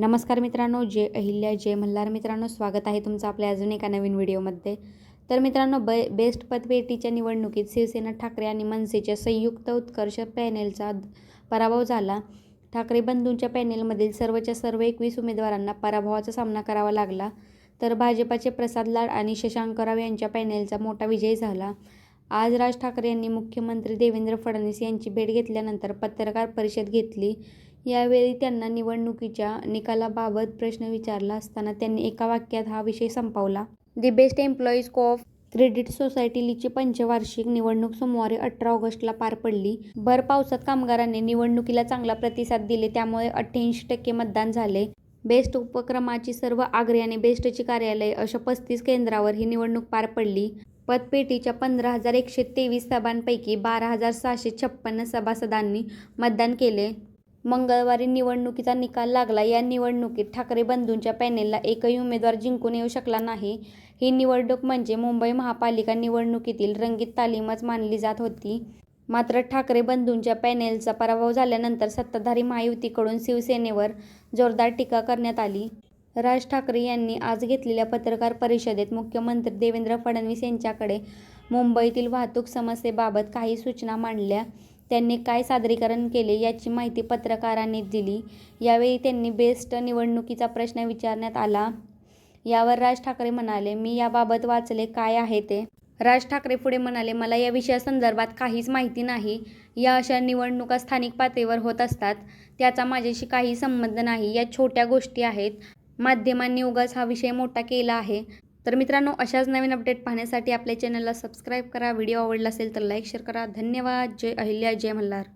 नमस्कार मित्रांनो जय अहिल्या जय मल्हार. मित्रांनो स्वागत आहे तुमचं आपल्या अजून एका नवीन व्हिडिओमध्ये. तर मित्रांनो ब बेस्ट पतपेटीच्या निवडणुकीत शिवसेना ठाकरे आणि मनसेच्या संयुक्त उत्कर्ष पॅनेलचा पराभव झाला. ठाकरे बंधूंच्या पॅनेलमधील सर्वच्या सर्व एकवीस उमेदवारांना पराभवाचा सामना करावा लागला. तर भाजपाचे प्रसाद लाड आणि शशांकराव यांच्या पॅनेलचा मोठा विजय झाला. आज राज ठाकरे यांनी मुख्यमंत्री देवेंद्र फडणवीस यांची भेट घेतल्यानंतर पत्रकार परिषद घेतली. यावेळी त्यांना निवडणुकीच्या निकालाबाबत प्रश्न विचारला असताना त्यांनी एका वाक्यात हा विषय संपवला. The best employees of credit society लीची पंचवार्षिक निवडणूक सोमवारी अठरा ऑगस्टला पार पडली. भर पावसात कामगारांनी निवडणुकीला चांगला प्रतिसाद दिले त्यामुळे अठ्ठ्याऐंशी टक्के मतदान झाले. बेस्ट उपक्रमाची सर्व आग्रे आणि बेस्टची कार्यालय अशा पस्तीस केंद्रावर ही निवडणूक पार पडली. पतपेटीच्या पंधरा हजार एकशे तेवीस सभांपैकी बारा हजार सहाशे छप्पन्न सभासदांनी मतदान केले. मंगळवारी निवडणुकीचा निकाल लागला. या निवडणुकीत ठाकरे बंधूंच्या पॅनेलला एकही उमेदवार जिंकून येऊ शकला नाही. ही निवडणूक म्हणजे मुंबई महापालिका निवडणुकीतील रंगीत तालीमच मानली जात होती. मात्र ठाकरे बंधूंच्या पॅनेलचा पराभव झाल्यानंतर सत्ताधारी महायुतीकडून शिवसेनेवर जोरदार टीका करण्यात आली. राज ठाकरे यांनी आज घेतलेल्या पत्रकार परिषदेत मुख्यमंत्री देवेंद्र फडणवीस यांच्याकडे मुंबईतील वाहतूक समस्येबाबत काही सूचना मांडल्या. त्यांनी काय सादरीकरण केले याची माहिती पत्रकारांनी दिली. यावेळी त्यांनी बेस्ट निवडणुकीचा प्रश्न विचारण्यात आला. यावर राज ठाकरे म्हणाले मी याबाबत वाचले काय आहे ते? राज ठाकरे पुढे म्हणाले मला या विषयासंदर्भात काहीच माहिती नाही. या अशा निवडणुका स्थानिक पातळीवर होत असतात. त्याचा माझ्याशी काही संबंध नाही. या छोट्या गोष्टी आहेत. माध्यमांनी उगाच हा विषय मोठा केला आहे. तर मित्रांनो अशाच नवीन अपडेट पाहण्यासाठी आपल्या चॅनलला सबस्क्राईब करा. व्हिडिओ आवडला असेल तर लाईक शेअर करा. धन्यवाद. जय अहिल्या जय मल्हार.